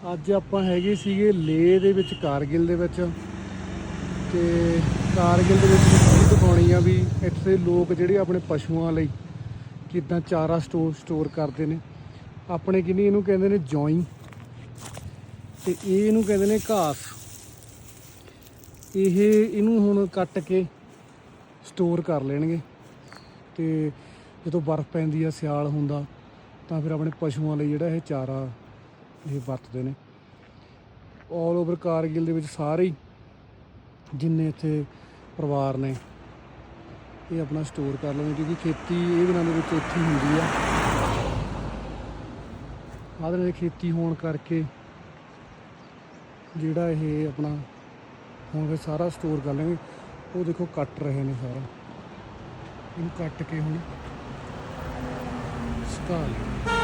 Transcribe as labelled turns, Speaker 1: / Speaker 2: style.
Speaker 1: ਅੱਜ ਆਪਾਂ ਹੈਗੇ ਸੀਗੇ ਲੇਹ ਦੇ ਵਿੱਚ, ਕਾਰਗਿਲ ਦੇ ਵਿੱਚ। ਤੇ ਕਾਰਗਿਲ ਦੇ ਵਿੱਚ ਵੀ ਦਿਖਾਉਣੀ ਆ ਵੀ ਇੱਥੇ ਲੋਕ ਜਿਹੜੇ ਆਪਣੇ ਪਸ਼ੂਆਂ ਲਈ ਕਿਦਾਂ ਚਾਰਾ ਸਟੋਰ ਸਟੋਰ ਕਰਦੇ ਨੇ। ਆਪਣੇ ਕਿੰਨੀ ਇਹਨੂੰ ਕਹਿੰਦੇ ਨੇ ਜੋਈ। ਤੇ ਇਹ ਇਹਨੂੰ ਕਹਿੰਦੇ ਨੇ ਘਾਸ। ਇਹ ਇਹਨੂੰ ਹੁਣ ਕੱਟ ਕੇ ਸਟੋਰ ਕਰ ਲੈਣਗੇ। ਤੇ ਜਦੋਂ ਬਰਫ਼ ਪੈਂਦੀ ਆ, ਸਿਆਲ ਹੁੰਦਾ, ਤਾਂ ਫਿਰ ਆਪਣੇ ਪਸ਼ੂਆਂ ਲਈ ਜਿਹੜਾ ਇਹ ਚਾਰਾ ਇਹ ਵਰਤਦੇ ਨੇ। ਆਲ ਓਵਰ ਕਾਰਗਿਲ ਦੇ ਵਿੱਚ ਸਾਰੇ ਹੀ ਜਿੰਨੇ ਇੱਥੇ ਪਰਿਵਾਰ ਨੇ, ਇਹ ਆਪਣਾ ਸਟੋਰ ਕਰ ਲੈਂਦੇ ਕਿਉਂਕਿ ਖੇਤੀ ਇਹ ਦਿਨਾਂ ਦੇ ਵਿੱਚ ਇੱਥੇ ਹੁੰਦੀ ਆ। ਆਹ ਦੀ ਖੇਤੀ ਹੋਣ ਕਰਕੇ ਜਿਹੜਾ ਇਹ ਆਪਣਾ ਹੁਣ ਫਿਰ ਸਾਰਾ ਸਟੋਰ ਕਰ ਲੈਣਗੇ। ਉਹ ਦੇਖੋ ਕੱਟ ਰਹੇ ਨੇ ਸਾਰਾ। ਇਹਨੂੰ ਕੱਟ ਕੇ ਹੁਣ ਸੁਕਾ ਲਿਆ